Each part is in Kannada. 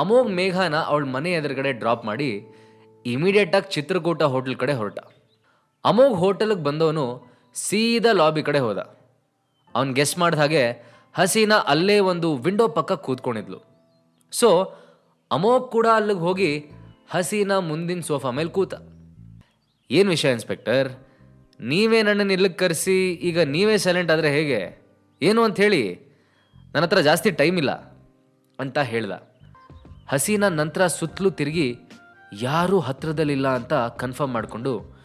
ಅಮೋಘ್ ಮೇಘನ ಅವಳ ಮನೆ ಎದುರುಗಡೆ ಡ್ರಾಪ್ ಮಾಡಿ ಇಮಿಡಿಯೇಟಾಗಿ ಚಿತ್ರಕೂಟ ಹೋಟೆಲ್ ಕಡೆ ಹೊರಟ. ಅಮೋಘ್ ಹೋಟೆಲ್ಗೆ ಬಂದವನು ಸೀದಾ ಲಾಬಿ ಕಡೆ ಹೋದ. ಅವನು ಗೆಸ್ಟ್ ಮಾಡಿದ ಹಾಗೆ ಹಸೀನಾ ಅಲ್ಲೇ ಒಂದು ವಿಂಡೋ ಪಕ್ಕ ಕೂತ್ಕೊಂಡಿದ್ಲು. ಸೊ ಅಮೋಘ್ ಕೂಡ ಅಲ್ಲಿಗೆ ಹೋಗಿ ಹಸೀನಾ ಮುಂದಿನ ಸೋಫಾ ಮೇಲೆ ಕೂತ. ಏನು ವಿಷಯ ಇನ್ಸ್ಪೆಕ್ಟರ್ ನೀವೇ ನನ್ನನ್ನು ಇಲ್ಲಿಗೆ ಕರೆಸಿ, ಈಗ ನೀವೇ ಸೈಲೆಂಟ್ ಆದರೆ ಹೇಗೆ? ಏನು ಅಂತ ಹೇಳಿ? ನನ್ನ ಹತ್ರ ಜಾಸ್ತಿ ಟೈಮ್ ಇಲ್ಲ, ಅಂತ ಹೇಳ್ದ. ಹಸೀನಾ ನಂತರ ಸುತ್ತಲೂ ತಿರುಗಿ, ಯಾರೂ ಹತ್ತಿರದಲ್ಲಿಲ್ಲ ಅಂತ ಕನ್ಫರ್ಮ್ ಮಾಡಿಕೊಂಡು,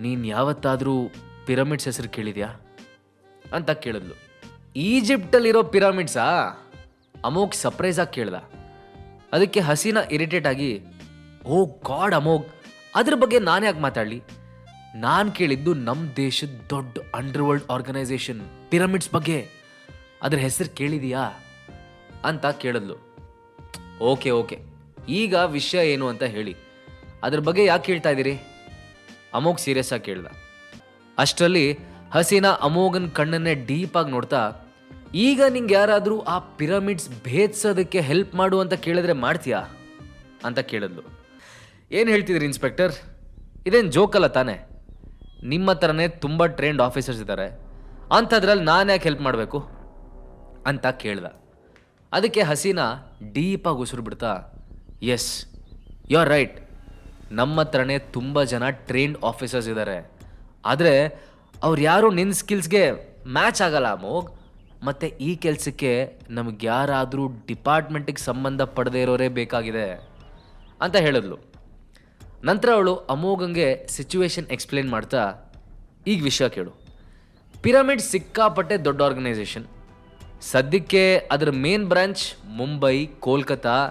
ನೀನು ಯಾವತ್ತಾದರೂ ಪಿರಮಿಡ್ಸ್ ಹೆಸರು ಕೇಳಿದ್ಯಾ? ಅಂತ ಕೇಳಿದ್ಲು. ಈಜಿಪ್ಟಲ್ಲಿರೋ ಪಿರಮಿಡ್ಸಾ ಅಮೋಘ್ ಸರ್ಪ್ರೈಸಾಗಿ ಕೇಳ್ದ. ಅದಕ್ಕೆ ಹಸೀನಾ ಇರಿಟೇಟ್ ಆಗಿ, ಓ ಗಾಡ್ ಅಮೋಘ್, ಅದ್ರ ಬಗ್ಗೆ ನಾನು ಯಾಕೆ ಮಾತಾಡಲಿ? ನಾನು ಕೇಳಿದ್ದು ನಮ್ಮ ದೇಶದ ದೊಡ್ಡ ಅಂಡರ್ವರ್ಲ್ಡ್ ಆರ್ಗನೈಸೇಷನ್ ಪಿರಮಿಡ್ಸ್ ಬಗ್ಗೆ. ಅದ್ರ ಹೆಸರು ಕೇಳಿದೀಯಾ? ಅಂತ ಕೇಳಿದ್ಲು. Okay okay. ಈಗ ವಿಷಯ ಏನು ಅಂತ ಹೇಳಿ. ಅದ್ರ ಬಗ್ಗೆ ಯಾಕೆ ಕೇಳ್ತಾ ಇದ್ದೀರಿ? ಅಮೋಘ್ ಸೀರಿಯಸ್ ಆಗಿ ಕೇಳ್ದ. ಅಷ್ಟರಲ್ಲಿ ಹಸೀನಾ ಅಮೋಘನ್ ಕಣ್ಣನ್ನೇ ಡೀಪ್ ಆಗಿ ನೋಡ್ತಾ, ಈಗ ನಿಂಗೆ ಯಾರಾದರೂ ಆ ಪಿರಮಿಡ್ಸ್ ಭೇದಿಸೋದಕ್ಕೆ ಹೆಲ್ಪ್ ಮಾಡು ಅಂತ ಕೇಳಿದ್ರೆ ಮಾಡ್ತೀಯಾ? ಅಂತ ಕೇಳಿದ್ಲು. ಏನು ಹೇಳ್ತಿದ್ರಿ ಇನ್ಸ್ಪೆಕ್ಟರ್ ಇದೇನು ಜೋಕಲ್ಲ ತಾನೇ? ನಿಮ್ಮ ಥರನೇ ತುಂಬ ಟ್ರೈನ್ಡ್ ಆಫೀಸರ್ಸ್ ಇದ್ದಾರೆ. ಅಂಥದ್ರಲ್ಲಿ ನಾನು ಯಾಕೆ ಹೆಲ್ಪ್ ಮಾಡಬೇಕು? ಅಂತ ಕೇಳ್ದ. ಅದಕ್ಕೆ ಹಸೀನಾ ಡೀಪಾಗಿ ಉಸಿರು ಬಿಡ್ತಾ ಎಸ್ ಯು ಆರ್ ರೈಟ್ ನಮ್ಮ ಹತ್ರನೇ ತುಂಬ ಜನ ಟ್ರೈನ್ಡ್ ಆಫೀಸರ್ಸ್ ಇದ್ದಾರೆ ಆದರೆ ಅವ್ರು ಯಾರು ನಿನ್ನ ಸ್ಕಿಲ್ಸ್ಗೆ ಮ್ಯಾಚ್ ಆಗಲ್ಲ ಮೋಗ್. ಮತ್ತು ಈ ಕೆಲಸಕ್ಕೆ ನಮ್ಗೆ ಯಾರಾದರೂ ಡಿಪಾರ್ಟ್ಮೆಂಟಿಗೆ ಸಂಬಂಧ ಪಡೆದೇ ಇರೋರೇ ಬೇಕಾಗಿದೆ, ಅಂತ ಹೇಳಿದ್ಲು. ನಂತರ ಅವಳು ಅಮೋಘಂಗೆ ಸಿಚುವೇಶನ್ ಎಕ್ಸ್ಪ್ಲೇನ್ ಮಾಡ್ತಾ, ಈಗ ವಿಷಯ ಕೇಳು. ಪಿರಮಿಡ್ ಸಿಕ್ಕಾಪಟ್ಟೆ ದೊಡ್ಡ ಆರ್ಗನೈಸೇಷನ್ ಸದ್ಯಕ್ಕೆ ಅದರ ಮೇನ್ ಬ್ರಾಂಚ್ ಮುಂಬೈ ಕೋಲ್ಕತ್ತಾ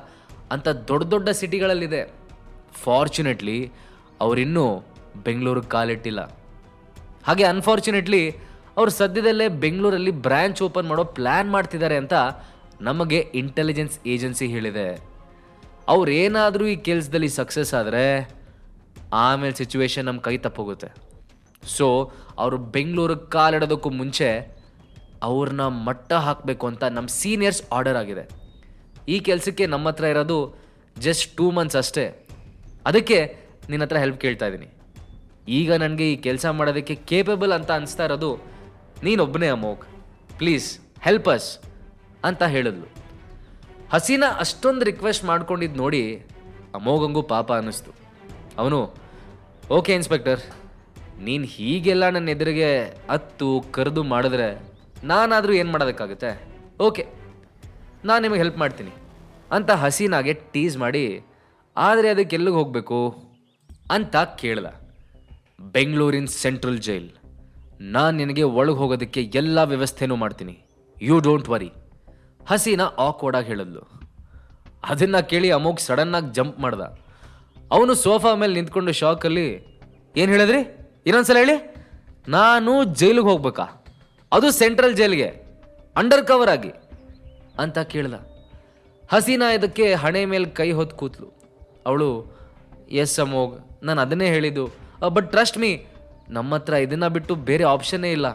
ಅಂತ ದೊಡ್ಡ ದೊಡ್ಡ ಸಿಟಿಗಳಲ್ಲಿದೆ. ಫಾರ್ಚುನೇಟ್ಲಿ ಅವರಿನ್ನೂ ಬೆಂಗಳೂರಿಗೆ ಕಾಲಿಟ್ಟಿಲ್ಲ. ಹಾಗೆ ಅನ್ಫಾರ್ಚುನೇಟ್ಲಿ ಅವರು ಸದ್ಯದಲ್ಲೇ ಬೆಂಗಳೂರಲ್ಲಿ ಬ್ರ್ಯಾಂಚ್ ಓಪನ್ ಮಾಡೋ ಪ್ಲ್ಯಾನ್ ಮಾಡ್ತಿದ್ದಾರೆ ಅಂತ ನಮಗೆ ಇಂಟೆಲಿಜೆನ್ಸ್ ಏಜೆನ್ಸಿ ಹೇಳಿದೆ. ಅವ್ರು ಏನಾದರೂ ಈ ಕೆಲಸದಲ್ಲಿ ಸಕ್ಸಸ್ ಆದರೆ ಆಮೇಲೆ ಸಿಚುವೇಶನ್ ನಮ್ಮ ಕೈ ತಪ್ಪೋಗುತ್ತೆ. ಸೊ ಅವರು ಬೆಂಗಳೂರಿಗೆ ಕಾಲಿಡೋದಕ್ಕೂ ಮುಂಚೆ ಅವ್ರನ್ನ ಮಟ್ಟ ಹಾಕಬೇಕು ಅಂತ ನಮ್ಮ ಸೀನಿಯರ್ಸ್ ಆರ್ಡರ್ ಆಗಿದೆ. ಈ ಕೆಲಸಕ್ಕೆ ನಮ್ಮ ಹತ್ರ ಇರೋದು ಜಸ್ಟ್ ಟೂ ಮಂತ್ಸ್ ಅಷ್ಟೇ. ಅದಕ್ಕೆ ನಿನ್ನ ಹತ್ರ ಹೆಲ್ಪ್ ಕೇಳ್ತಾ ಇದ್ದೀನಿ. ಈಗ ನನಗೆ ಈ ಕೆಲಸ ಮಾಡೋದಕ್ಕೆ ಕೇಪಬಲ್ ಅಂತ ಅನಿಸ್ತಾ ಇರೋದು ನೀನೊಬ್ಬನೇ ಅಮೋಕ್ ಪ್ಲೀಸ್ ಹೆಲ್ಪ್ ಅಸ್ ಅಂತ ಹೇಳಿದ್ಲು. ಹಸೀನಾ ಅಷ್ಟೊಂದು ರಿಕ್ವೆಸ್ಟ್ ಮಾಡ್ಕೊಂಡಿದ್ದು ನೋಡಿ ಅಮೋಗಂಗೂ ಪಾಪ ಅನ್ನಿಸ್ತು. ಅವನು ಓಕೆ ಇನ್ಸ್ಪೆಕ್ಟರ್ ನೀನು ಹೀಗೆಲ್ಲ ನನ್ನ ಎದುರಿಗೆ ಹತ್ತು ಕರೆದು ಮಾಡಿದ್ರೆ ನಾನಾದರೂ ಏನು ಮಾಡೋದಕ್ಕಾಗುತ್ತೆ? ಓಕೆ ನಾನು ನಿಮಗೆ ಹೆಲ್ಪ್ ಮಾಡ್ತೀನಿ. ಅಂತ ಹಸೀನಾಗೆ ಟೀಸ್ ಮಾಡಿ, ಆದರೆ ಅದಕ್ಕೆ ಎಲ್ಲಿಗೆ ಹೋಗಬೇಕು? ಅಂತ ಕೇಳ್ದ. ಬೆಂಗಳೂರಿನ ಸೆಂಟ್ರಲ್ ಜೈಲ್ ನಾನು ನಿನಗೆ ಒಳಗೆ ಹೋಗೋದಕ್ಕೆ ಎಲ್ಲ ವ್ಯವಸ್ಥೆನೂ ಮಾಡ್ತೀನಿ. ಯು ಡೋಂಟ್ ವರಿ ಹಸೀನಾ ಆಕ್ವರ್ಡಾಗಿ ಹೇಳಿದ್ಲು. ಅದನ್ನು ಕೇಳಿ ಅಮೋಗ್ ಸಡನ್ನಾಗಿ ಜಂಪ್ ಮಾಡ್ದ. ಅವನು ಸೋಫಾ ಮೇಲೆ ನಿಂತ್ಕೊಂಡು ಶಾಕಲ್ಲಿ ಏನು ಹೇಳಿದ್ರಿ? ಇನ್ನೊಂದ್ಸಲ ಹೇಳಿ. ನಾನು ಜೈಲಿಗೆ ಹೋಗ್ಬೇಕಾ? ಅದು ಸೆಂಟ್ರಲ್ ಜೈಲ್ಗೆ ಅಂಡರ್ ಕವರ್ ಆಗಿ ಅಂತ ಕೇಳ್ದ. ಹಸೀನಾ ಇದಕ್ಕೆ ಹಣೆ ಮೇಲೆ ಕೈ ಹೊತ್ತು ಕೂತ್ಲು. ಅವಳು ಎಸ್ ಅಮೋಗ್ ನಾನು ಅದನ್ನೇ ಹೇಳಿದ್ದು. ಬಟ್ ಟ್ರಸ್ಟ್ ಮೀ ನಮ್ಮ ಹತ್ರ ಇದನ್ನು ಬಿಟ್ಟು ಬೇರೆ ಆಪ್ಷನ್ನೇ ಇಲ್ಲ.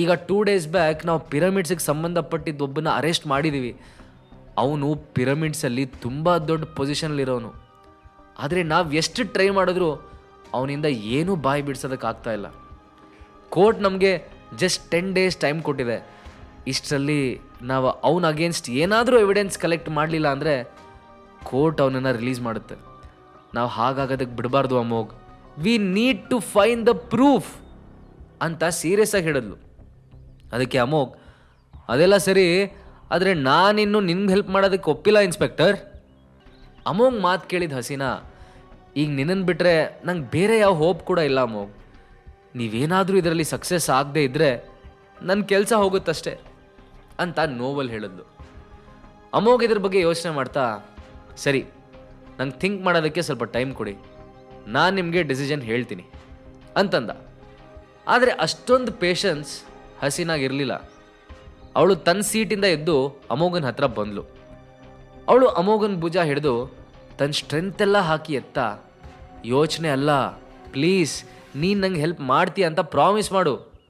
ಈಗ ಟೂ ಡೇಸ್ ಬ್ಯಾಕ್ ನಾವು ಪಿರಮಿಡ್ಸಿಗೆ ಸಂಬಂಧಪಟ್ಟಿದ್ದು ಒಬ್ಬನ ಅರೆಸ್ಟ್ ಮಾಡಿದ್ದೀವಿ ಅವನು ಪಿರಮಿಡ್ಸಲ್ಲಿ ತುಂಬ ದೊಡ್ಡ ಪೊಸಿಷನಲ್ಲಿರೋನು ಆದರೆ ನಾವು ಎಷ್ಟು ಟ್ರೈ ಮಾಡಿದ್ರು ಅವನಿಂದ ಏನೂ ಬಾಯಿ ಬಿಡ್ಸೋದಕ್ಕಾಗ್ತಾ ಇಲ್ಲ. ಕೋರ್ಟ್ ನಮಗೆ ಜಸ್ಟ್ ಟೆನ್ ಡೇಸ್ ಟೈಮ್ ಕೊಟ್ಟಿದೆ. ಇಷ್ಟರಲ್ಲಿ ನಾವು ಅವನ ಅಗೇನ್ಸ್ಟ್ ಏನಾದರೂ ಎವಿಡೆನ್ಸ್ ಕಲೆಕ್ಟ್ ಮಾಡಲಿಲ್ಲ ಅಂದರೆ ಕೋರ್ಟ್ ಅವನನ್ನು ರಿಲೀಸ್ ಮಾಡುತ್ತೆ. ನಾವು ಹಾಗಾಗೋದಕ್ಕೆ ಬಿಡಬಾರ್ದು Amogh we need to find the proof ಅಂತ ಸೀರಿಯಸ್ ಆಗಿ ಹೇಳಿದ್ಲು. ಅದಕ್ಕೆ ಅಮೋಗ್ ಅದೆಲ್ಲ ಸರಿ, ಆದರೆ ನಾನಿನ್ನು ನಿನ್ಗೆ ಹೆಲ್ಪ್ ಮಾಡೋದಕ್ಕೆ ಒಪ್ಪಿಲ್ಲ ಇನ್ಸ್ಪೆಕ್ಟರ್ ಅಮೋಗ್ ಮಾತು ಕೇಳಿದ ಹಸೀನಾ, ಈಗ ನಿನ್ನನ್ನು ಬಿಟ್ಟರೆ ನಂಗೆ ಬೇರೆ ಯಾವ ಹೋಪ್ ಕೂಡ ಇಲ್ಲ ಅಮೋಘ್. ನೀವೇನಾದರೂ ಇದರಲ್ಲಿ ಸಕ್ಸಸ್ ಆಗದೇ ಇದ್ದರೆ ನನ್ನ ಕೆಲಸ ಹೋಗುತ್ತಷ್ಟೇ ಅಂತ ನೋವಲ್ ಹೇಳಿದ್ಲು ಅಮೋಘ್ ಇದ್ರ ಬಗ್ಗೆ ಯೋಚನೆ ಮಾಡ್ತಾ, ಸರಿ, ನಂಗೆ ಥಿಂಕ್ ಮಾಡೋದಕ್ಕೆ ಸ್ವಲ್ಪ ಟೈಮ್ ಕೊಡಿ. ನಾನು ನಿಮಗೆ ಡಿಸಿಷನ್ ಹೇಳ್ತೀನಿ. ಅಂತಂದ. ಆದರೆ ಅಷ್ಟೊಂದು ಪೇಷನ್ಸ್ ಹಸಿನಾಗಿರಲಿಲ್ಲ ಅವಳು ತನ್ನ ಸೀಟಿಂದ ಎದ್ದು ಅಮೋಘನ್ ಹತ್ರ ಬಂದ್ಲು. ಅವಳು ಅಮೋಘನ್ ಭುಜ ಹಿಡಿದು ತನ್ನ ಸ್ಟ್ರೆಂತ್ ಎಲ್ಲ ಹಾಕಿ ಎತ್ತ? ಯೋಚನೆ ಅಲ್ಲ ಪ್ಲೀಸ್ ನೀನು ನಂಗೆ ಹೆಲ್ಪ್ ಮಾಡ್ತೀಯ ಅಂತ ಪ್ರಾಮಿಸ್ ಮಾಡು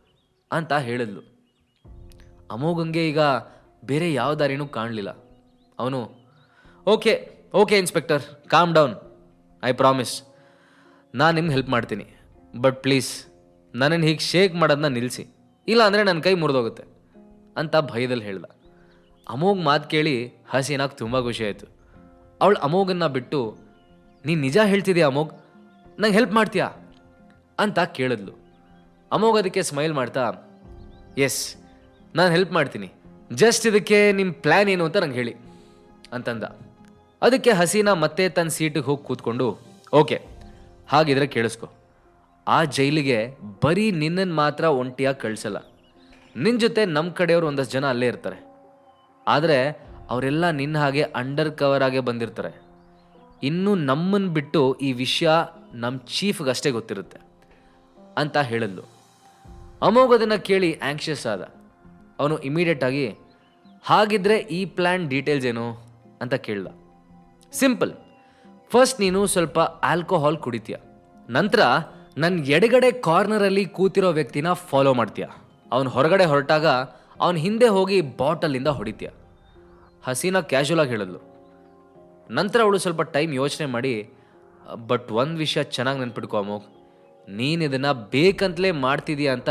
ಅಂತ ಹೇಳಿದ್ಲು. ಅಮೋಘಂಗೆ ಈಗ ಬೇರೆ ಯಾವ ದಾರಿನೂ ಕಾಣಲಿಲ್ಲ. ಅವನು okay okay inspector calm down I promise ನಾನು ನಿಮ್ಗೆ ಹೆಲ್ಪ್ ಮಾಡ್ತೀನಿ. ಬಟ್ ಪ್ಲೀಸ್ ನನ್ನನ್ನು ಹೀಗೆ ಶೇಕ್ ಮಾಡೋದನ್ನ ನಿಲ್ಲಿಸಿ ಇಲ್ಲ ಅಂದರೆ ನನ್ನ ಕೈ ಮುರಿದೋಗುತ್ತೆ. ಅಂತ ಭಯದಲ್ಲಿ ಹೇಳ್ದ. ಅಮೋಘ್ ಮಾತು ಕೇಳಿ ಹಸೀನಾಗ ತುಂಬ ಆಯಿತು. ಅವಳು ಅಮೋಘನ್ನು ಬಿಟ್ಟು, ನೀನು ನಿಜ ಹೇಳ್ತಿದ್ದೀಯ ಅಮೋಘ್? ನಂಗೆ ಹೆಲ್ಪ್ ಮಾಡ್ತೀಯಾ? ಅಂತ ಕೇಳಿದ್ಲು. ಅಮೋಘ್ ಅದಕ್ಕೆ ಸ್ಮೈಲ್ ಮಾಡ್ತಾ ಎಸ್ ನಾನು ಹೆಲ್ಪ್ ಮಾಡ್ತೀನಿ. ಜಸ್ಟ್ ಇದಕ್ಕೆ ನಿಮ್ಮ ಪ್ಲ್ಯಾನ್ ಏನು ಅಂತ ನಂಗೆ ಹೇಳಿ. ಅಂತಂದ. ಅದಕ್ಕೆ ಹಸೀನಾ ಮತ್ತೆ ತನ್ನ ಸೀಟಿಗೆ ಹೋಗಿ ಕೂತ್ಕೊಂಡು ಓಕೆ ಹಾಗಿದ್ರೆ ಕೇಳಿಸ್ಕೊ. ಆ ಜೈಲಿಗೆ ಬರೀ ನಿನ್ನನ್ನು ಮಾತ್ರ ಒಂಟಿಯಾಗಿ ಕಳಿಸಲ್ಲ. ನಿನ್ನ ಜೊತೆ ನಮ್ಮ ಕಡೆಯವರು ಒಂದಷ್ಟು ಜನ ಅಲ್ಲೇ ಇರ್ತಾರೆ. ಆದರೆ ಅವರೆಲ್ಲ ನಿನ್ನ ಹಾಗೆ ಅಂಡರ್ ಕವರ್ ಆಗೇ ಬಂದಿರ್ತಾರೆ. ಇನ್ನು ನಮ್ಮನ್ನು ಬಿಟ್ಟು ಈ ವಿಷಯ ನಮ್ಮ ಚೀಫ್ಗಷ್ಟೇ ಗೊತ್ತಿರುತ್ತೆ. ಅಂತ ಹೇಳಿದ್ಲು ಅಮೋಘದನ್ನು ಕೇಳಿ ಆ್ಯಂಕ್ಷಿಯಸ್ ಆದ. ಅವನು ಇಮಿಡಿಯೇಟಾಗಿ ಹಾಗಿದ್ರೆ ಈ ಪ್ಲ್ಯಾನ್ ಡೀಟೇಲ್ಸ್ ಏನು? ಅಂತ ಕೇಳಿದ. ಸಿಂಪಲ್ ಫಸ್ಟ್ ನೀನು ಸ್ವಲ್ಪ ಆಲ್ಕೋಹಾಲ್ ಕುಡಿತೀಯ. ನಂತರ ನನ್ನ ಎಡಗಡೆ ಕಾರ್ನರಲ್ಲಿ ಕೂತಿರೋ ವ್ಯಕ್ತಿನ ಫಾಲೋ ಮಾಡ್ತೀಯ. ಅವನು ಹೊರಗಡೆ ಹೊರಟಾಗ ಅವನ ಹಿಂದೆ ಹೋಗಿ ಬಾಟಲಿಂದ ಹೊಡಿತೀಯ. ಹಸೀನಾ ಕ್ಯಾಶುವಲ್ ಆಗಿ ಹೇಳಿದ್ಲು. ನಂತರ ಅವಳು ಸ್ವಲ್ಪ ಟೈಮ್ ಯೋಚನೆ ಮಾಡಿ, ಬಟ್ ಒಂದು ವಿಷಯ ಚೆನ್ನಾಗಿ ನೆನ್ಪಿಟ್ಕೊ ಅಮೋಘ್. ನೀನು ಇದನ್ನು ಬೇಕಂತಲೇ ಮಾಡ್ತಿದೀಯ ಅಂತ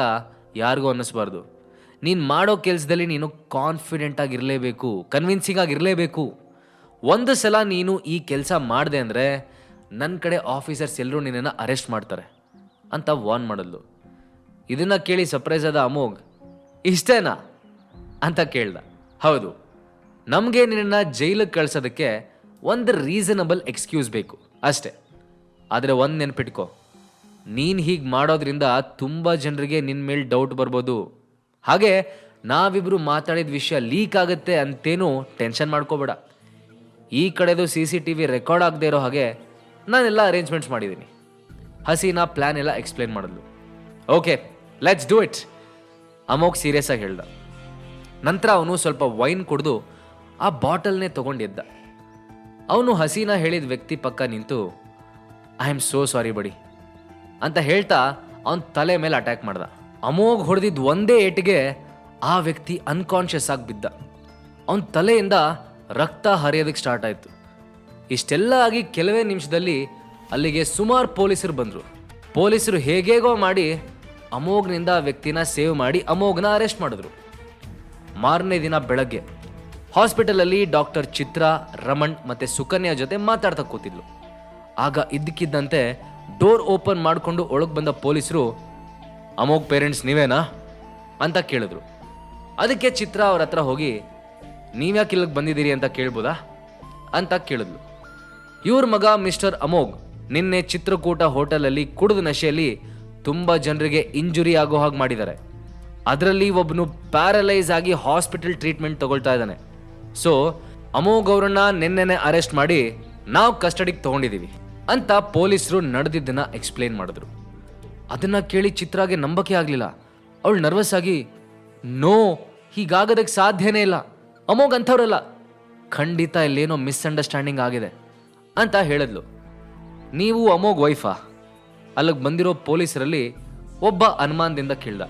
ಯಾರಿಗೂ ಅನ್ನಿಸ್ಬಾರ್ದು. ನೀನು ಮಾಡೋ ಕೆಲಸದಲ್ಲಿ ನೀನು ಕಾನ್ಫಿಡೆಂಟ್ ಆಗಿರಲೇಬೇಕು ಕನ್ವಿನ್ಸಿಂಗ್ ಆಗಿರಲೇಬೇಕು. ಒಂದು ಸಲ ನೀನು ಈ ಕೆಲಸ ಮಾಡಿದೆ ಅಂದರೆ ನನ್ನ ಕಡೆ ಆಫೀಸರ್ಸ್ ಎಲ್ಲರೂ ನಿನ್ನನ್ನು ಅರೆಸ್ಟ್ ಮಾಡ್ತಾರೆ ಅಂತ ವಾರ್ನ್ ಮಾಡಿದ್ಲು ಇದನ್ನು ಕೇಳಿ ಸರ್ಪ್ರೈಸ್ ಆದ ಅಮೋಘ್, ಇಷ್ಟೇನಾ ಅಂತ ಕೇಳ್ದ. ಹೌದು, ನಮಗೆ ನಿನ್ನನ್ನು ಜೈಲಿಗೆ ಕಳ್ಸೋದಕ್ಕೆ ಒಂದು ರೀಸನಬಲ್ ಎಕ್ಸ್ಕ್ಯೂಸ್ ಬೇಕು, ಅಷ್ಟೇ. ಆದರೆ ಒಂದು ನೆನ್ಪಿಟ್ಕೋ ನೀನು ಹೀಗೆ ಮಾಡೋದ್ರಿಂದ ತುಂಬ ಜನರಿಗೆ ನಿನ್ನ ಮೇಲೆ ಡೌಟ್ ಬರ್ಬೋದು. ಹಾಗೆ ನಾವಿಬ್ಬರು ಮಾತಾಡಿದ ವಿಷಯ ಲೀಕ್ ಆಗುತ್ತೆ ಅಂತೇನು ಟೆನ್ಷನ್ ಮಾಡ್ಕೋಬೇಡ. ಈ ಕಡೆದು C C T V record ಆಗದೆ ಇರೋ ಹಾಗೆ ನಾನೆಲ್ಲ ಅರೇಂಜ್ಮೆಂಟ್ಸ್ ಮಾಡಿದ್ದೀನಿ ಹಸೀನಾ ಪ್ಲ್ಯಾನ್ ಎಲ್ಲ ಎಕ್ಸ್ಪ್ಲೇನ್ ಮಾಡಿದ್ಲು. Okay let's do it Amogh serious ಆಗಿ ಹೇಳ್ದ. ನಂತರ ಅವನು ಸ್ವಲ್ಪ ವೈನ್ ಕುಡಿದು ಆ ಬಾಟಲ್ನೇ ತಗೊಂಡಿದ್ದ. ಅವನು ಹಸೀನಾ ಹೇಳಿದ ವ್ಯಕ್ತಿ ಪಕ್ಕ ನಿಂತು ಐ ಆಮ್ ಸೋ ಸಾರಿ ಬಡಿ ಅಂತ ಹೇಳ್ತಾ ಅವನ ತಲೆ ಮೇಲೆ ಅಟ್ಯಾಕ್ ಮಾಡ್ದ. ಅಮೋಘ್ ಹೊಡೆದಿದ್ದ ಒಂದೇ ಏಟಿಗೆ ಆ ವ್ಯಕ್ತಿ ಅನ್ಕಾನ್ಷಿಯಸ್ ಆಗಿ ಬಿದ್ದ. ಅವನ ತಲೆಯಿಂದ ರಕ್ತ ಹರಿಯೋದಕ್ಕೆ ಸ್ಟಾರ್ಟ್ ಆಯಿತು. ಇಷ್ಟೆಲ್ಲ ಆಗಿ ಕೆಲವೇ ನಿಮಿಷದಲ್ಲಿ ಅಲ್ಲಿಗೆ ಸುಮಾರು ಪೊಲೀಸರು ಬಂದರು. ಪೊಲೀಸರು ಹೇಗೇಗೋ ಮಾಡಿ ಅಮೋಘ್ನಿಂದ ಆ ವ್ಯಕ್ತಿನ ಸೇವ್ ಮಾಡಿ ಅಮೋಘ್ನ ಅರೆಸ್ಟ್ ಮಾಡಿದ್ರು. ಮಾರನೇ ದಿನ ಬೆಳಗ್ಗೆ ಹಾಸ್ಪಿಟಲಲ್ಲಿ ಡಾಕ್ಟರ್ ಚಿತ್ರ, ರಮಣ್ ಮತ್ತು ಸುಕನ್ಯಾ ಜೊತೆ ಮಾತಾಡ್ತಾ ಕೂತಿದ್ಲು. ಆಗ ಇದ್ದಕ್ಕಿದ್ದಂತೆ ಡೋರ್ ಓಪನ್ ಮಾಡಿಕೊಂಡು ಒಳಗೆ ಬಂದ ಪೊಲೀಸರು, ಅಮೋಘ್ ಪೇರೆಂಟ್ಸ್ ನೀವೇನಾ? ಅಂತ ಕೇಳಿದ್ರು. ಅದಕ್ಕೆ ಚಿತ್ರ ಅವ್ರ ಹತ್ರ ಹೋಗಿ, ನೀವ್ಯಾಕೆ ಇಲ್ಲಿಗೆ ಬಂದಿದ್ದೀರಿ ಅಂತ ಕೇಳ್ಬೋದಾ? ಅಂತ ಕೇಳಿದ್ಲು. ಇವ್ರ ಮಗ ಮಿಸ್ಟರ್ ಅಮೋಘ್ ನಿನ್ನೆ ಚಿತ್ರಕೂಟ ಹೋಟೆಲಲ್ಲಿ ಕುಡಿದ ನಶೆಯಲ್ಲಿ ತುಂಬ ಜನರಿಗೆ ಇಂಜುರಿ ಆಗೋ ಹಾಗೆ ಮಾಡಿದ್ದಾರೆ ಅದರಲ್ಲಿ ಒಬ್ಬನು ಪ್ಯಾರಲೈಸ್ ಆಗಿ ಹಾಸ್ಪಿಟಲ್ ಟ್ರೀಟ್ಮೆಂಟ್ ತಗೊಳ್ತಾ ಇದ್ದಾನೆ ಸೊ, ಅಮೋಘ್ ಅವ್ರನ್ನ ನಿನ್ನೆನೆ ಅರೆಸ್ಟ್ ಮಾಡಿ ನಾವು ಕಸ್ಟಡಿಗೆ ತಗೊಂಡಿದ್ದೀವಿ ಅಂತ ಪೊಲೀಸರು ನಡೆದಿದ್ದನ್ನ ಎಕ್ಸ್ಪ್ಲೇನ್ ಮಾಡಿದ್ರು. ಅದನ್ನ ಕೇಳಿ ಚಿತ್ರಾಗೆ ನಂಬಕೆ ಆಗಲಿಲ್ಲ. ಅವಳು ನರ್ವಸ್ ಆಗಿ ನೋ ಹೀಗಾಗೋದಕ್ಕೆ ಸಾಧ್ಯನೇ ಇಲ್ಲ. ಅಮೋಘ್ ಅಂಥವ್ರಲ್ಲ. ಖಂಡಿತ ಇಲ್ಲೇನೋ ಮಿಸ್ಅಂಡರ್ಸ್ಟ್ಯಾಂಡಿಂಗ್ ಆಗಿದೆ. ಅಂತ ಹೇಳಿದ್ಲು. ನೀವು ಅಮೋಗ್ ವೈಫಾ ಅಲ್ಲಿಗೆ ಬಂದಿರೋ ಪೊಲೀಸರಲ್ಲಿ ಒಬ್ಬ ಅನುಮಾನದಿಂದ ಕೇಳ್ದ.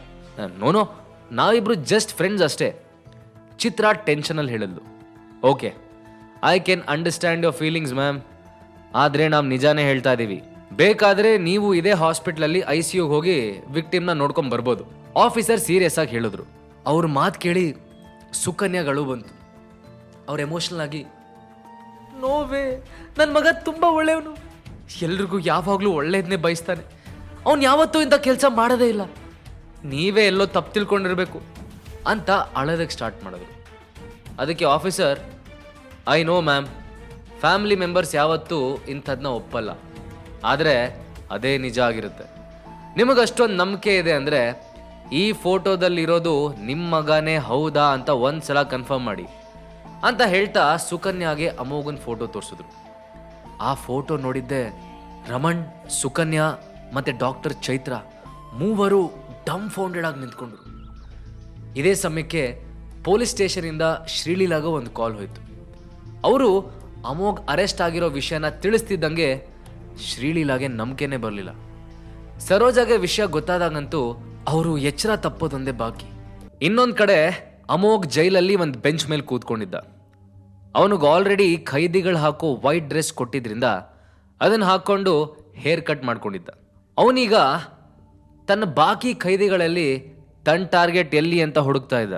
ನೋನೋ ನಾವಿಬ್ರು ಜಸ್ಟ್ ಫ್ರೆಂಡ್ಸ್ ಅಷ್ಟೇ. ಚಿತ್ರ ಟೆನ್ಷನಲ್ಲಿ ಹೇಳಿದ್ಲು. Okay I can understand your feelings ma'am ಆದರೆ ನಾವು ನಿಜಾನೇ ಹೇಳ್ತಾ ಇದ್ದೀವಿ ಬೇಕಾದರೆ ನೀವು ಇದೇ ಹಾಸ್ಪಿಟ್ಲಲ್ಲಿ ಐ ಸಿ ಯುಗೆ ಹೋಗಿ ವಿಕ್ಟಿಮ್ನ ನೋಡ್ಕೊಂಡು ಬರ್ಬೋದು. ಆಫೀಸರ್ ಸೀರಿಯಸ್ ಆಗಿ ಹೇಳಿದ್ರು. ಅವ್ರ ಮಾತು ಕೇಳಿ ಸುಕನ್ಯಾಗಳು ಬಂತು. ಅವ್ರು ಎಮೋಷನಲ್ ಆಗಿ, ನೋವೇ ನನ್ನ ಮಗ ತುಂಬ ಒಳ್ಳೆಯವನು. ಎಲ್ರಿಗೂ ಯಾವಾಗಲೂ ಒಳ್ಳೆಯದನ್ನೇ ಬಯಸ್ತಾನೆ. ಅವ್ನು ಯಾವತ್ತೂ ಇಂಥ ಕೆಲಸ ಮಾಡೋದೇ ಇಲ್ಲ. ನೀವೇ ಎಲ್ಲೋ ತಪ್ಪು ತಿಳ್ಕೊಂಡಿರಬೇಕು. ಅಂತ ಅಳೋದಕ್ಕೆ ಸ್ಟಾರ್ಟ್ ಮಾಡಿದ್ರು. ಅದಕ್ಕೆ officer, I know ma'am family members ಯಾವತ್ತೂ ಇಂಥದನ್ನ ಒಪ್ಪಲ್ಲ. ಆದರೆ ಅದೇ ನಿಜ ಆಗಿರುತ್ತೆ. ನಿಮಗೆ ಅಷ್ಟೊಂದು ನಂಬಿಕೆ ಇದೆ ಅಂದರೆ, ಈ ಫೋಟೋದಲ್ಲಿರೋದು ನಿಮ್ಮ ಮಗನೇ ಹೌದಾ ಅಂತ ಒಂದು ಸಲ ಕನ್ಫರ್ಮ್ ಮಾಡಿ. ಅಂತ ಹೇಳ್ತಾ ಸುಕನ್ಯಾಗೆ ಅಮೋಘನ್ ಫೋಟೋ ತೋರಿಸಿದ್ರು. ಆ ಫೋಟೋ ನೋಡಿದ್ದೆ ರಮಣ್, ಸುಕನ್ಯಾ ಮತ್ತು ಡಾಕ್ಟರ್ ಚೈತ್ರ ಮೂವರು ಡಮ್ ಫೌಂಡೆಡ್ ಆಗಿ ನಿಂತ್ಕೊಂಡ್ರು. ಇದೇ ಸಮಯಕ್ಕೆ ಪೊಲೀಸ್ ಸ್ಟೇಷನಿಂದ ಶ್ರೀಲೀಲಾಗ ಒಂದು ಕಾಲ್ ಹೋಯಿತು. ಅವರು ಅಮೋಘ್ ಅರೆಸ್ಟ್ ಆಗಿರೋ ವಿಷಯನ ತಿಳಿಸ್ತಿದ್ದಂಗೆ ಶ್ರೀಲೀಲಾಗೆ ನಂಬಿಕೆನೇ ಬರಲಿಲ್ಲ. ಸರೋಜಾಗೆ ವಿಷಯ ಗೊತ್ತಾದಾಗಂತೂ ಅವರು ಎಚ್ಚರ ತಪ್ಪೋದೊಂದೇ ಬಾಕಿ. ಇನ್ನೊಂದು ಕಡೆ ಅಮೋಘ್ ಜೈಲಲ್ಲಿ ಒಂದು ಬೆಂಚ್ ಮೇಲೆ ಕೂತ್ಕೊಂಡಿದ್ದ. ಅವನಿಗೆ ಆಲ್ರೆಡಿ ಖೈದಿಗಳು ಹಾಕೋ ವೈಟ್ ಡ್ರೆಸ್ ಕೊಟ್ಟಿದ್ರಿಂದ ಅದನ್ನು ಹಾಕ್ಕೊಂಡು ಹೇರ್ ಕಟ್ ಮಾಡ್ಕೊಂಡಿದ್ದ. ಅವನೀಗ ತನ್ನ ಬಾಕಿ ಖೈದಿಗಳಲ್ಲಿ ತನ್ನ ಟಾರ್ಗೆಟ್ ಎಲ್ಲಿ ಅಂತ ಹುಡುಕ್ತಾ ಇದ್ದ.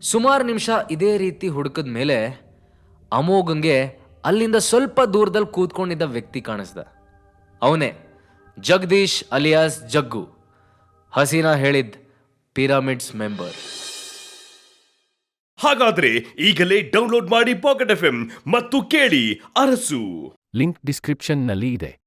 ಸುಮಾರು ನಿಮಿಷ ಇದೇ ರೀತಿ ಹುಡುಕಿದ ಮೇಲೆ ಅಮೋಘಂಗೆ ಅಲ್ಲಿಂದ ಸ್ವಲ್ಪ ದೂರದಲ್ಲಿ ಕೂತ್ಕೊಂಡಿದ್ದ ವ್ಯಕ್ತಿ ಕಾಣಿಸ್ದ. ಅವನೇ ಜಗದೀಶ್ ಅಲಿಯಾಸ್ ಜಗ್ಗು. ಹಸೀನಾ ಹೇಳಿದ್ ಪಿರಾಮಿಡ್ಸ್ ಮೆಂಬರ್. ಹಾಗಾದ್ರೆ ಈಗಲೇ ಡೌನ್ಲೋಡ್ ಮಾಡಿ ಪಾಕೆಟ್ ಎಫ್ ಮತ್ತು ಕೇಳಿ ಅರಸು. ಲಿಂಕ್ ಡಿಸ್ಕ್ರಿಪ್ಷನ್ನಲ್ಲಿ ಇದೆ.